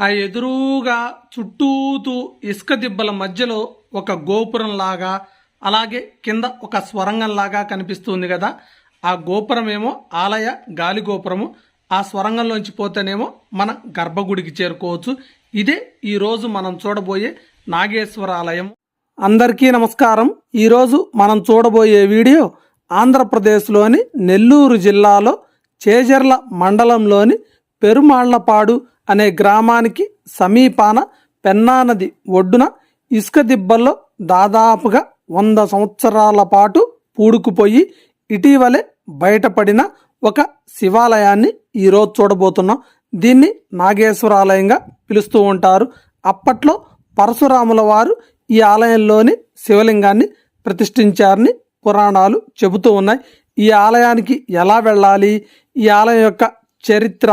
ఆ ఎదురుగా చుట్టూతూ ఇసుక దిబ్బల మధ్యలో ఒక గోపురం లాగా అలాగే కింద ఒక స్వరంగం లాగా కనిపిస్తుంది కదా. ఆ గోపురం ఏమో ఆలయ గాలి గోపురము. ఆ స్వరంగంలోంచి పోతేనేమో మన గర్భగుడికి చేరుకోవచ్చు. ఇదే ఈరోజు మనం చూడబోయే నాగేశ్వర ఆలయం. అందరికీ నమస్కారం. ఈరోజు మనం చూడబోయే వీడియో ఆంధ్రప్రదేశ్లోని నెల్లూరు జిల్లాలో చేజర్ల మండలంలోని పెరుమాళ్ళపాడు అనే గ్రామానికి సమీపాన పెన్నా నది ఒడ్డున ఇసుక దిబ్బల్లో దాదాపుగా వంద సంవత్సరాల పాటు పూడుకుపోయి ఇటీవలే బయటపడిన ఒక శివాలయాన్ని ఈరోజు చూడబోతున్నాం. దీన్ని నాగేశ్వరాలయంగా పిలుస్తూ ఉంటారు. అప్పట్లో పరశురాముల వారు ఈ ఆలయంలోని శివలింగాన్ని ప్రతిష్ఠించారని పురాణాలు చెబుతూ ఉన్నాయి. ఈ ఆలయానికి ఎలా వెళ్ళాలి? ఈ ఆలయం యొక్క చరిత్ర?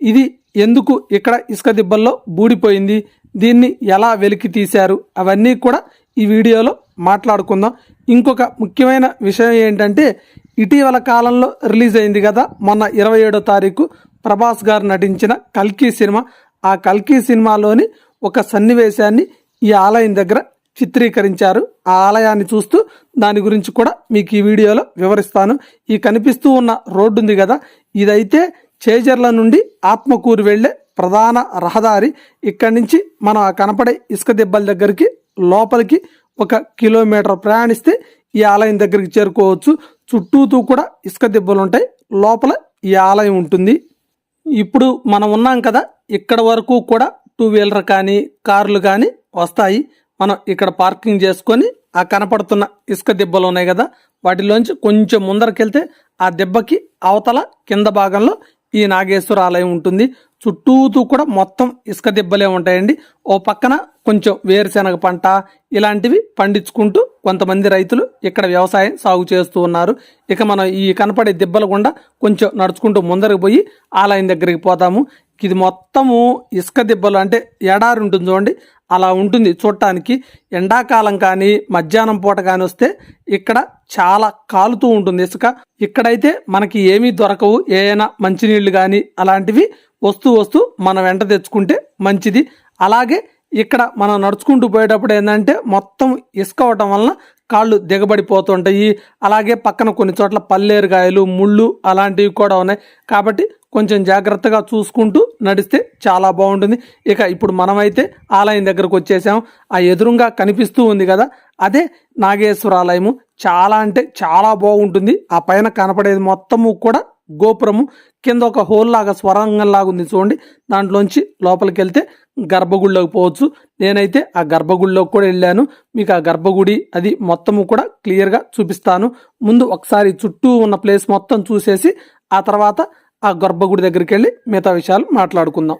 ఇది ఎందుకు ఇక్కడ ఇసుక దిబ్బల్లో బూడిపోయింది? దీన్ని ఎలా వెలికి తీశారు? అవన్నీ కూడా ఈ వీడియోలో మాట్లాడుకుందాం. ఇంకొక ముఖ్యమైన విషయం ఏంటంటే ఇటీవల కాలంలో రిలీజ్ అయింది కదా మొన్న ఇరవై ఏడో తారీఖు ప్రభాస్ గారు నటించిన కల్కి సినిమా. ఆ కల్కి సినిమాలోని ఒక సన్నివేశాన్ని ఈ ఆలయం దగ్గర చిత్రీకరించారు. ఆ ఆలయాన్ని చూస్తూ దాని గురించి కూడా మీకు ఈ వీడియోలో వివరిస్తాను. ఈ కనిపిస్తూ ఉన్న రోడ్డు ఉంది కదా ఇదైతే చేజర్ల నుండి ఆత్మకూరు వెళ్ళే ప్రధాన రహదారి ఇక్కడి నుంచి మనం ఆ కనపడే ఇసుక దెబ్బల దగ్గరికి లోపలికి ఒక కిలోమీటర్ ప్రయాణిస్తే ఈ ఆలయం దగ్గరికి చేరుకోవచ్చు. చుట్టూతూ కూడా ఇసుక దెబ్బలు ఉంటాయి. లోపల ఈ ఆలయం ఉంటుంది. ఇప్పుడు మనం ఉన్నాం కదా ఇక్కడ వరకు కూడా టూ వీలర్ కానీ కార్లు కానీ వస్తాయి. మనం ఇక్కడ పార్కింగ్ చేసుకొని ఆ కనపడుతున్న ఇసుక దెబ్బలు ఉన్నాయి కదా వాటిలోంచి కొంచెం ముందరకెళ్తే ఆ దెబ్బకి అవతల కింద భాగంలో ఈ నాగేశ్వర ఆలయం ఉంటుంది. చుట్టూతూ కూడా మొత్తం ఇసుక దెబ్బలే ఉంటాయండి. ఓ పక్కన కొంచెం వేరుశెనగ పంట ఇలాంటివి పండించుకుంటూ కొంతమంది రైతులు ఇక్కడ వ్యవసాయం సాగు చేస్తూ ఉన్నారు. ఇక మనం ఈ కనపడే దెబ్బల గుండా కొంచెం నడుచుకుంటూ ముందరకు పోయి ఆలయం దగ్గరికి పోతాము. ఇది మొత్తము ఇసుక దిబ్బలు అంటే ఎడారి ఉంటుంది చూడండి. అలా ఉంటుంది చూడటానికి. ఎండాకాలం కానీ మధ్యాహ్నం పూట కానీ వస్తే ఇక్కడ చాలా కాలుతూ ఉంటుంది ఇసుక. ఇక్కడైతే మనకి ఏమీ దొరకవు. ఏమైనా మంచినీళ్ళు కానీ అలాంటివి వస్తూ వస్తూ మనం వెంట తెచ్చుకుంటే మంచిది. అలాగే ఇక్కడ మనం నడుచుకుంటూ పోయేటప్పుడు ఏంటంటే మొత్తం ఇసుక అవటం వలన కాళ్ళు దిగబడిపోతుంటాయి. అలాగే పక్కన కొన్ని చోట్ల పల్లేరుగాయలు ముళ్ళు అలాంటివి కూడా ఉన్నాయి. కాబట్టి కొంచెం జాగ్రత్తగా చూసుకుంటూ నడిస్తే చాలా బాగుంటుంది. ఇక ఇప్పుడు మనమైతే ఆలయం దగ్గరకు వచ్చేసాం. ఆ ఎదురుగా కనిపిస్తూ ఉంది కదా అదే నాగేశ్వర ఆలయము. చాలా అంటే చాలా బాగుంటుంది. ఆ పైన కనపడేది మొత్తము కూడా గోపురము. కింద ఒక హోల్ లాగా స్వరంగంలాగా ఉంది చూడండి. దాంట్లోంచి లోపలికి వెళ్తే గర్భగుడిలోకి పోవచ్చు. నేనైతే ఆ గర్భగుడిలోకి కూడా వెళ్ళాను. మీకు ఆ గర్భగుడి అది మొత్తము కూడా క్లియర్గా చూపిస్తాను. ముందు ఒకసారి చుట్టూ ఉన్న ప్లేస్ మొత్తం చూసేసి ఆ తర్వాత ఆ గర్భగుడి దగ్గరికి వెళ్ళి మిగతా విషయాలు మాట్లాడుకుందాం.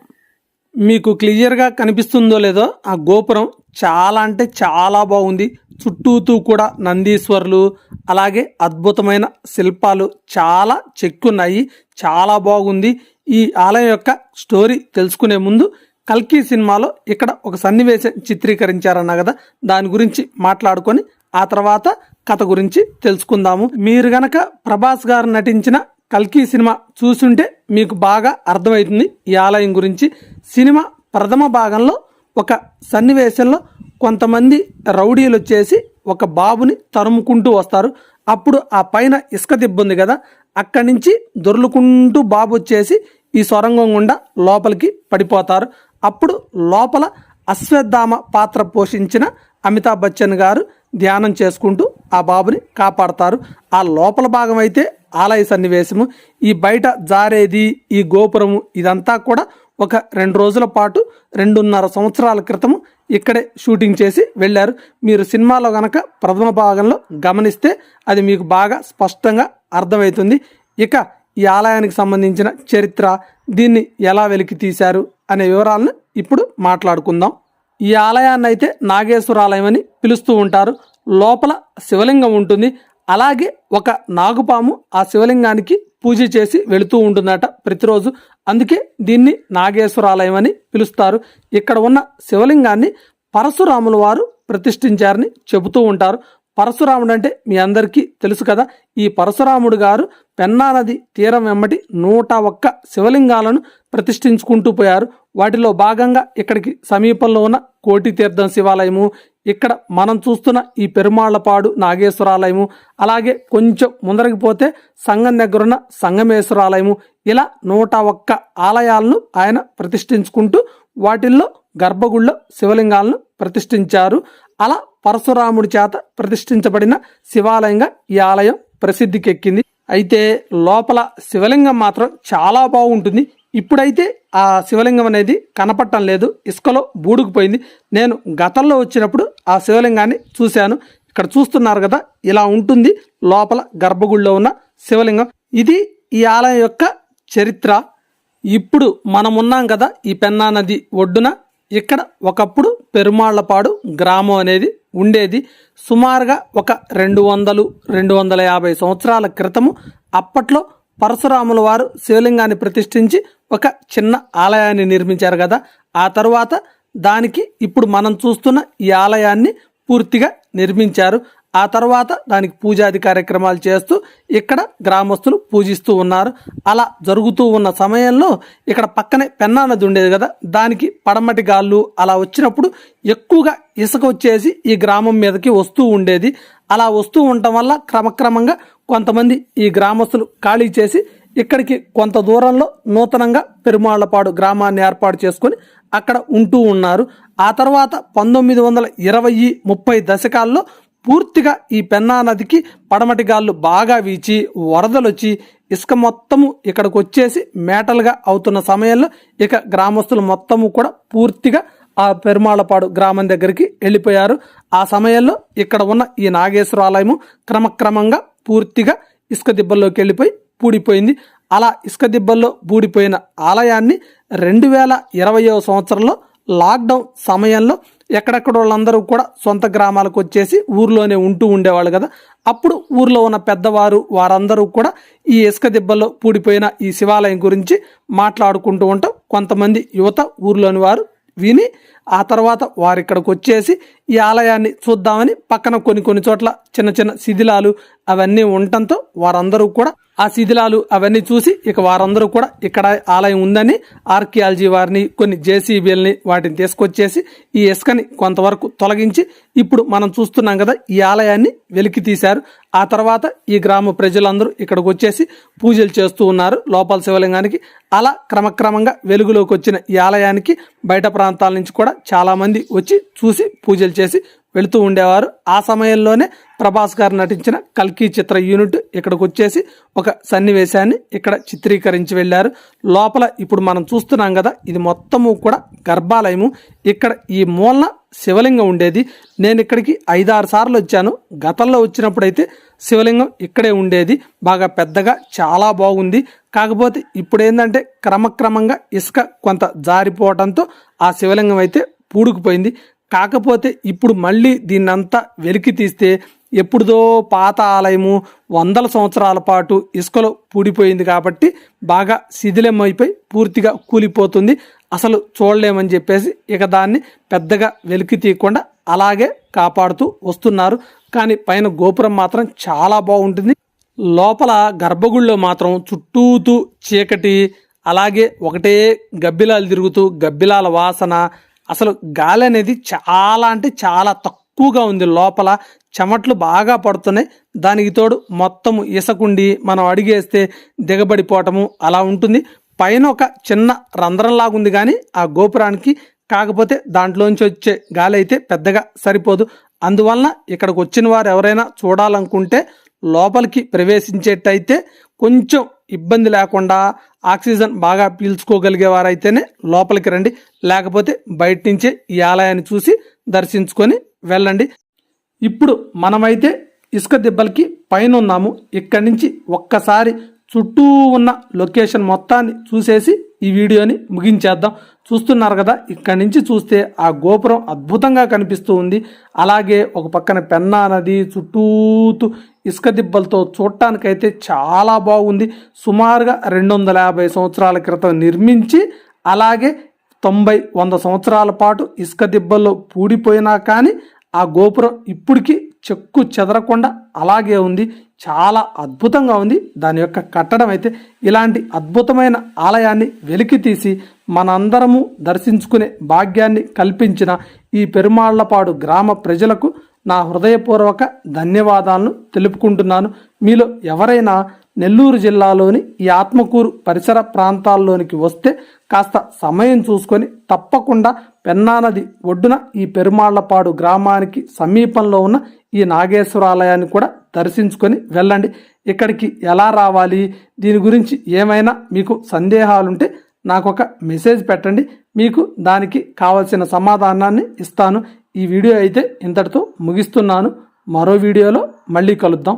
మీకు క్లియర్గా కనిపిస్తుందో లేదో ఆ గోపురం చాలా అంటే చాలా బాగుంది. చుట్టూతూ కూడా నందీశ్వరులు అలాగే అద్భుతమైన శిల్పాలు చాలా చెక్కున్నాయి. చాలా బాగుంది. ఈ ఆలయం యొక్క స్టోరీ తెలుసుకునే ముందు కల్కి సినిమాలో ఇక్కడ ఒక సన్నివేశం చిత్రీకరించారన్న కదా దాని గురించి మాట్లాడుకొని ఆ తర్వాత కథ గురించి తెలుసుకుందాము. మీరు గనక ప్రభాస్ గారు నటించిన కల్కి సినిమా చూసుంటే మీకు బాగా అర్థమవుతుంది. ఈ ఆలయం గురించి సినిమా ప్రథమ భాగంలో ఒక సన్నివేశంలో కొంతమంది రౌడీలు వచ్చేసి ఒక బాబుని తరుముకుంటూ వస్తారు. అప్పుడు ఆ పైన ఇసుక దిబ్బుంది కదా అక్కడి నుంచి దొర్లుకుంటూ బాబు వచ్చేసి ఈ సొరంగం గుండా లోపలికి పడిపోతారు. అప్పుడు లోపల అశ్వత్థామ పాత్ర పోషించిన అమితాబ్ బచ్చన్ గారు ధ్యానం చేసుకుంటూ ఆ బాబుని కాపాడతారు. ఆ లోపల భాగం అయితే ఆలయ సన్నివేశము. ఈ బయట జారేది ఈ గోపురము ఇదంతా కూడా ఒక రెండు రోజుల పాటు రెండున్నర సంవత్సరాల క్రితము ఇక్కడే షూటింగ్ చేసి వెళ్ళారు. మీరు సినిమాలో గనక ప్రథమ భాగంలో గమనిస్తే అది మీకు బాగా స్పష్టంగా అర్థమవుతుంది. ఇక ఈ ఆలయానికి సంబంధించిన చరిత్ర దీన్ని ఎలా వెలికి తీశారు అనే వివరాలను ఇప్పుడు మాట్లాడుకుందాం. ఈ ఆలయాన్ని అయితే నాగేశ్వర ఆలయం అని పిలుస్తూ ఉంటారు. లోపల శివలింగం ఉంటుంది. అలాగే ఒక నాగుపాము ఆ శివలింగానికి పూజ చేసి వెళుతూ ఉంటుందట ప్రతిరోజు. అందుకే దీన్ని నాగేశ్వరాలయం అని పిలుస్తారు. ఇక్కడ ఉన్న శివలింగాన్ని పరశురాముల వారు ప్రతిష్ఠించారని చెబుతూ ఉంటారు. పరశురాముడు అంటే మీ అందరికీ తెలుసు కదా ఈ పరశురాముడు గారు పెన్నా నది తీరం వెంబటి నూట ఒక్క శివలింగాలను ప్రతిష్ఠించుకుంటూ పోయారు. వాటిలో భాగంగా ఇక్కడికి సమీపంలో ఉన్న కోటి తీర్థం శివాలయము ఇక్కడ మనం చూస్తున్న ఈ పెరుమాళ్ళపాడు నాగేశ్వరాలయము అలాగే కొంచెం ముందరికి పోతే సంగం దగ్గరున్న సంగమేశ్వరాలయము. ఇలా నూట ఒక్క ఆలయాలను ఆయన ప్రతిష్ఠించుకుంటూ వాటిల్లో గర్భగుళ్ళో శివలింగాలను ప్రతిష్ఠించారు. అలా పరశురాముడి చేత ప్రతిష్ఠించబడిన శివాలయంగా ఈ ఆలయం ప్రసిద్ధికెక్కింది. అయితే లోపల శివలింగం మాత్రం చాలా బాగుంటుంది. ఇప్పుడైతే ఆ శివలింగం అనేది కనపడటం లేదు. ఇసుకలో బూడుకుపోయింది నేను గతంలో వచ్చినప్పుడు ఆ శివలింగాన్ని చూశాను. ఇక్కడ చూస్తున్నారు కదా ఇలా ఉంటుంది. లోపల గర్భగుడిలో ఉన్న శివలింగం. ఇది ఈ ఆలయం యొక్క చరిత్ర. ఇప్పుడు మనం ఉన్నాం కదా ఈ పెన్నా నది ఒడ్డున. ఇక్కడ ఒకప్పుడు పెరుమాళ్ళపాడు గ్రామం అనేది ఉండేది. సుమారుగా ఒక రెండు వందలు రెండు వందల యాభై సంవత్సరాల క్రితము అప్పట్లో పరశురాముల వారు శివలింగాన్ని ప్రతిష్ఠించి ఒక చిన్న ఆలయాన్ని నిర్మించారు కదా ఆ తర్వాత దానికి ఇప్పుడు మనం చూస్తున్న ఈ ఆలయాన్ని పూర్తిగా నిర్మించారు. ఆ తర్వాత దానికి పూజాది కార్యక్రమాలు చేస్తూ ఇక్కడ గ్రామస్తులు పూజిస్తూ ఉన్నారు. అలా జరుగుతూ ఉన్న సమయంలో ఇక్కడ పక్కనే పెన్నా నది ఉండేది కదా దానికి పడమటి గాళ్ళు అలా వచ్చినప్పుడు ఎక్కువగా ఇసుక వచ్చేసి ఈ గ్రామం మీదకి వస్తూ ఉండేది. అలా వస్తూ ఉండటం వల్ల క్రమక్రమంగా కొంతమంది ఈ గ్రామస్తులు ఖాళీ చేసి ఇక్కడికి కొంత దూరంలో నూతనంగా పెరుమాళ్ళపాడు గ్రామాన్ని ఏర్పాటు చేసుకొని అక్కడ ఉంటూ ఉన్నారు. ఆ తర్వాత పంతొమ్మిది వందల ఇరవై ముప్పై దశకాల్లో పూర్తిగా ఈ పెన్నా నదికి పడమటి గాళ్ళు బాగా వీచి వరదలొచ్చి ఇసుక మొత్తము ఇక్కడికి వచ్చేసి మేటలుగా అవుతున్న సమయంలో ఇక గ్రామస్తులు మొత్తము కూడా పూర్తిగా ఆ పెరుమాళపాడు గ్రామం దగ్గరికి వెళ్ళిపోయారు. ఆ సమయంలో ఇక్కడ ఉన్న ఈ నాగేశ్వర ఆలయము క్రమక్రమంగా పూర్తిగా ఇసుక దిబ్బల్లోకి వెళ్ళిపోయి పూడిపోయింది. అలా ఇసుక దిబ్బల్లో బూడిపోయిన ఆలయాన్ని రెండు వేల ఇరవయో సంవత్సరంలో లాక్డౌన్ సమయంలో ఎక్కడెక్కడ వాళ్ళందరూ కూడా సొంత గ్రామాలకు వచ్చేసి ఊర్లోనే ఉంటూ ఉండేవాళ్ళు కదా. అప్పుడు ఊర్లో ఉన్న పెద్దవారు వారందరూ కూడా ఈ ఇసుక దిబ్బల్లో పూడిపోయిన ఈ శివాలయం గురించి మాట్లాడుకుంటూ ఉంటాం. కొంతమంది యువత ఊర్లోని వారు విని ఆ తర్వాత వారు ఇక్కడికి వచ్చేసి ఈ ఆలయాన్ని చూద్దామని పక్కన కొన్ని కొన్ని చోట్ల చిన్న చిన్న శిథిలాలు అవన్నీ ఉండటంతో వారందరూ కూడా ఆ శిథిలాలు అవన్నీ చూసి ఇక వారందరూ కూడా ఇక్కడ ఆలయం ఉందని ఆర్కియాలజీ వారిని కొన్ని జేసీబీలని వాటిని తీసుకొచ్చేసి ఈ ఇసుకని కొంతవరకు తొలగించి ఇప్పుడు మనం చూస్తున్నాం కదా ఈ ఆలయాన్ని వెలికి తీశారు. ఆ తర్వాత ఈ గ్రామ ప్రజలందరూ ఇక్కడికి వచ్చేసి పూజలు చేస్తూ ఉన్నారు. లోపల శివలింగానికి అలా క్రమక్రమంగా వెలుగులోకి వచ్చిన ఈ ఆలయానికి బయట ప్రాంతాల నుంచి కూడా చాలామంది వచ్చి చూసి పూజలు చేసి వెళుతూ ఉండేవారు. ఆ సమయంలోనే ప్రభాస్ గారు నటించిన కల్కి చిత్ర యూనిట్ ఇక్కడికి వచ్చేసి ఒక సన్నివేశాన్ని ఇక్కడ చిత్రీకరించి వెళ్ళారు. లోపల ఇప్పుడు మనం చూస్తున్నాం కదా ఇది మొత్తము కూడా గర్భాలయము. ఇక్కడ ఈ మూలన శివలింగం ఉండేది. నేను ఇక్కడికి ఐదారు సార్లు వచ్చాను. గతంలో వచ్చినప్పుడైతే శివలింగం ఇక్కడే ఉండేది. బాగా పెద్దగా చాలా బాగుంది. కాకపోతే ఇప్పుడు ఏంటంటే క్రమక్రమంగా ఇసుక కొంత జారిపోవడంతో ఆ శివలింగం అయితే పూడుకుపోయింది. కాకపోతే ఇప్పుడు మళ్ళీ దీన్నంతా వెలికి తీస్తే ఎప్పుడుదో పాత ఆలయము వందల సంవత్సరాల పాటు ఇసుకలో పూడిపోయింది కాబట్టి బాగా శిథిలమైపోయి పూర్తిగా కూలిపోతుంది. అసలు చూడలేమని చెప్పేసి ఇక దాన్ని పెద్దగా వెలికి తీయకుండా అలాగే కాపాడుతూ వస్తున్నారు. కానీ పైన గోపురం మాత్రం చాలా బాగుంటుంది. లోపల గర్భగుడిలో మాత్రం చుట్టూతూ చీకటి అలాగే ఒకటే గబ్బిలాలు తిరుగుతూ గబ్బిలాల వాసన అసలు గాలి అనేది చాలా అంటే చాలా తక్కువగా ఉంది. లోపల చెమట్లు బాగా పడుతున్నాయి. దానికి తోడు మొత్తం ఇసకుండి మనం అడిగేస్తే దిగబడిపోవటము అలా ఉంటుంది. పైన ఒక చిన్న రంధ్రంలాగుంది కానీ ఆ గోపురానికి కాకపోతే దాంట్లోంచి వచ్చే గాలి అయితే పెద్దగా సరిపోదు. అందువలన ఇక్కడికి వచ్చిన వారు ఎవరైనా చూడాలనుకుంటే లోపలికి ప్రవేశించేటైతే కొంచెం ఇబ్బంది లేకుండా ఆక్సిజన్ బాగా పీల్చుకోగలిగే వారైతేనే లోపలికి రండి. లేకపోతే బయట నుంచే ఈ ఆలయాన్ని చూసి దర్శించుకొని వెళ్ళండి. ఇప్పుడు మనమైతే ఇసుక దిబ్బలకి పైన ఉన్నాము ఇక్కడి నుంచి ఒక్కసారి చుట్టూ ఉన్న లొకేషన్ మొత్తాన్ని చూసేసి ఈ వీడియోని ముగించేద్దాం. చూస్తున్నారు కదా ఇక్కడి నుంచి చూస్తే ఆ గోపురం అద్భుతంగా కనిపిస్తూ ఉంది. అలాగే ఒక పక్కన పెన్నా నది చుట్టూతు ఇసుక దిబ్బలతో చూడటానికైతే చాలా బాగుంది. సుమారుగా రెండు వందల యాభై సంవత్సరాల క్రితం నిర్మించి అలాగే తొంభై వంద సంవత్సరాల పాటు ఇసుక దిబ్బల్లో పూడిపోయినా కానీ ఆ గోపురం ఇప్పటికీ చెక్కు చెదరకుండా అలాగే ఉంది. చాలా అద్భుతంగా ఉంది. దాని యొక్క కట్టడం అయితే ఇలాంటి అద్భుతమైన ఆలయాన్ని వెలికి తీసి మనందరము దర్శించుకునే భాగ్యాన్ని కల్పించిన ఈ పెరుమాళ్ళపాడు గ్రామ ప్రజలకు నా హృదయపూర్వక ధన్యవాదాలను తెలుపుకుంటున్నాను. మీలో ఎవరైనా నెల్లూరు జిల్లాలోని ఈ ఆత్మకూరు పరిసర ప్రాంతాల్లోనికి వస్తే కాస్త సమయం చూసుకొని తప్పకుండా పెన్నా నది ఒడ్డున ఈ పెరుమాళ్ళపాడు గ్రామానికి సమీపంలో ఉన్న ఈ నాగేశ్వరాలయాన్ని కూడా దర్శించుకొని వెళ్ళండి. ఇక్కడికి ఎలా రావాలి? దీని గురించి ఏమైనా మీకు సందేహాలుంటే నాకు ఒక మెసేజ్ పెట్టండి. మీకు దానికి కావలసిన సమాధానాన్ని ఇస్తాను. ఈ వీడియో అయితే ఇంతటితో ముగిస్తున్నాను. మరో వీడియోలో మళ్ళీ కలుద్దాం.